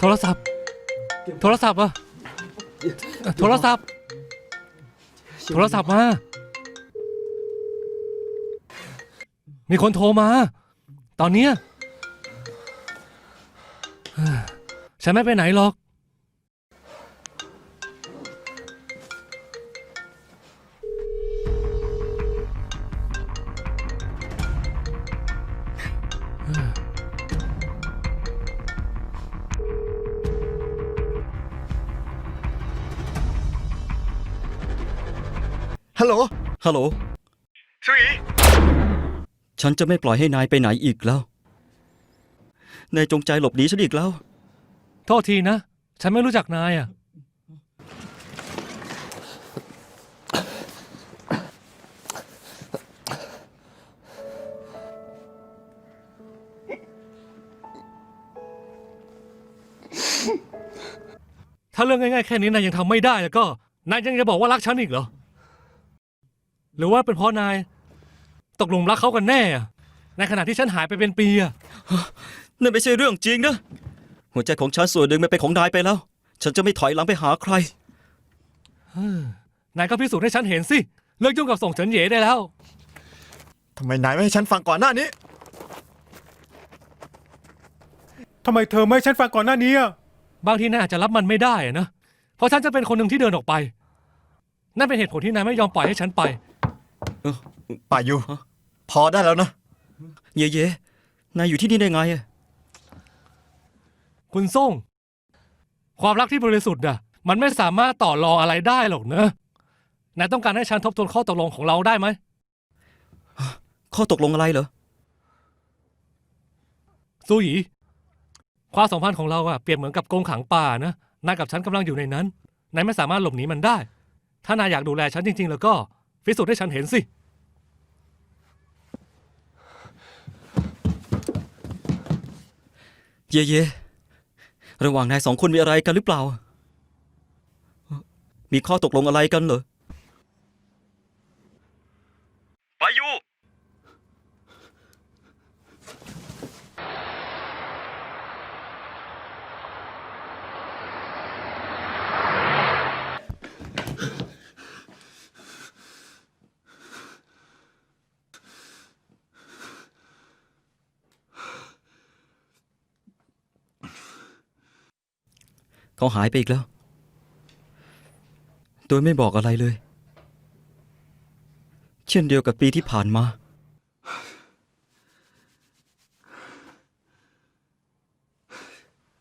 โทรศัพท์ โทรศัพท์อะโทรศัพท์ โทรศัพท์มา มีคนโทรมา ตอนเนี้ยเฮ้ยฉันไม่ไปไหนหรอก ฮัลโหล ฮัลโหลสุยฉันจะไม่ปล่อยให้นายไปไหนอีกแล้ว นายจงใจหลบหนีฉันอีกแล้ว โทษทีนะ ฉันไม่รู้จักนายอะถ้าเรื่องง่ายๆแค่นี้นายยังทำไม่ได้แล้วก็ นายยังจะบอกว่ารักฉันอีกเหรอ หรือว่าเป็นเพราะนายตกหลุมรักเขากันแน่อะในขณะที่ฉันหายไปเป็นปีอะนั่นไม่ใช่เรื่องจริงนะ หัวใจของฉันส่วนหนึ่งมันเป็นของนายไปแล้ว ฉันจะไม่ถอยหลังไปหาใคร นายก็พิสูจน์ให้ฉันเห็นสิ เลิกยุ่งกับส่งเฉินเหย่ได้แล้ว ทำไมนายไม่ให้ฉันฟังก่อนหน้านี้ ทำไมเธอไม่ให้ฉันฟังก่อนหน้านี้อะบางทีนายอาจจะรับมันไม่ได้อะนะ เพราะฉันจะเป็นคนหนึ่งที่เดินออกไป นั่นเป็นเหตุผลที่นายไม่ยอมปล่อยให้ฉันไป ป่ายูพอได้แล้วนะ เย่เย่นายอยู่ที่นี่ได้ไงอะคุณส่ง ความรักที่บริสุทธิ์อะมันไม่สามารถต่อรองอะไรได้หรอกนะนายต้องการให้ฉันทบทวนข้อตกลงของเราได้ไหม ข้อตกลงอะไรเหรอ ซูหยีความสัมพันธ์ของเราอะเปรียบเหมือนกับกรงขังป่านะนายกับฉันกำลังอยู่ในนั้น นายไม่สามารถหลบหนีมันได้ ถ้านายอยากดูแลฉันจริง ๆ แล้วก็ พิสูจน์ให้ฉันเห็นสิ เย่เย่ระหว่างนายสองคนมีอะไรกันหรือเปล่า มีข้อตกลงอะไรกันเหรอ เขาหายไปอีกแล้ว โดยไม่บอกอะไรเลย เช่นเดียวกับปีที่ผ่านมา